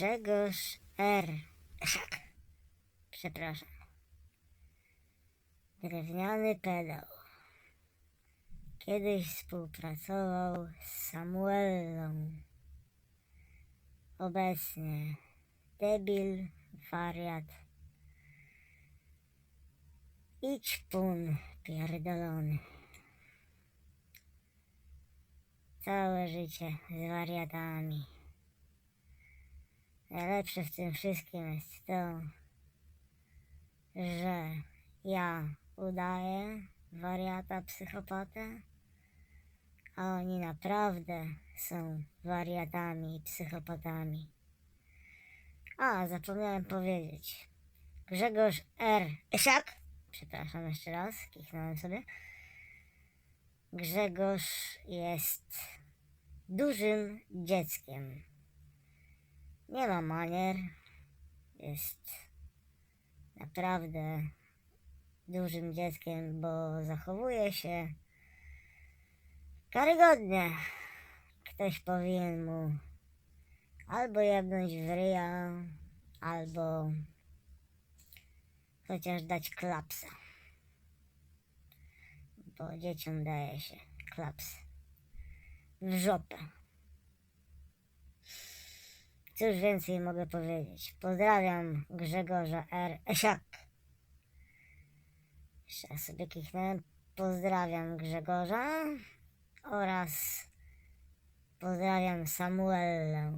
Grzegorz R. Przepraszam. Drewniany pedał. Kiedyś współpracował z Samuelą. Obecnie debil, wariat i pierdolony. Całe życie z wariatami. Najlepsze w tym wszystkim jest to, że ja udaję wariata, psychopatę, a oni naprawdę są wariatami i psychopatami. A, zapomniałem powiedzieć. Grzegorz R. Eszak. Przepraszam jeszcze raz, kichnąłem sobie. Grzegorz jest dużym dzieckiem. Nie ma manier. Jest naprawdę dużym dzieckiem, bo zachowuje się karygodnie. Ktoś powinien mu albo jebnąć w ryja, albo chociaż dać klapsa. Bo dzieciom daje się klaps w żopę. Cóż więcej mogę powiedzieć? Pozdrawiam Grzegorza R. Esiak. Jeszcze raz sobie kichnąłem. Pozdrawiam Grzegorza oraz pozdrawiam Samuelę.